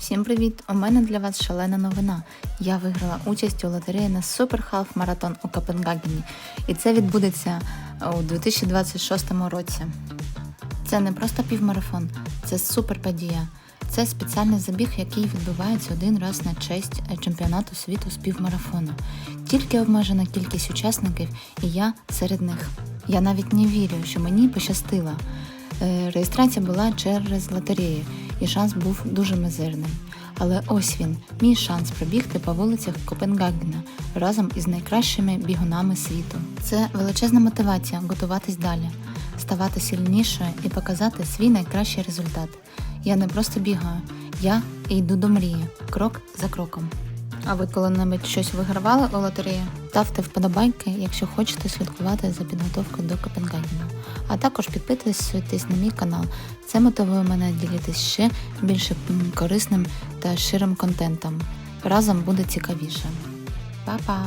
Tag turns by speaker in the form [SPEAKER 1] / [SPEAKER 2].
[SPEAKER 1] Всім привіт! У мене для вас шалена новина. Я виграла участь у лотереї на Super Half Marathon у Копенгагені, і це відбудеться у 2026 році. Це не просто півмарафон, це суперподія. Це спеціальний забіг, який відбувається один раз на честь чемпіонату світу з півмарафону. Тільки обмежена кількість учасників, і я серед них. Я навіть не вірю, що мені пощастило. Е, Реєстрація була через лотерею, і шанс був дуже мизерний. Але ось він, мій шанс пробігти по вулицях Копенгагена разом із найкращими бігунами світу. Це величезна мотивація готуватись далі, ставати сильнішою і показати свій найкращий результат. Я не просто бігаю, я йду до мрії, крок за кроком. А ви коли-небудь щось вигравали у лотереї? Ставте вподобайки, якщо хочете слідкувати за підготовкою до Копенгагена а також підписуйтесь на мій канал. Це мотивує мене ділитись ще більше корисним та ширим контентом. Разом буде цікавіше. Па-па!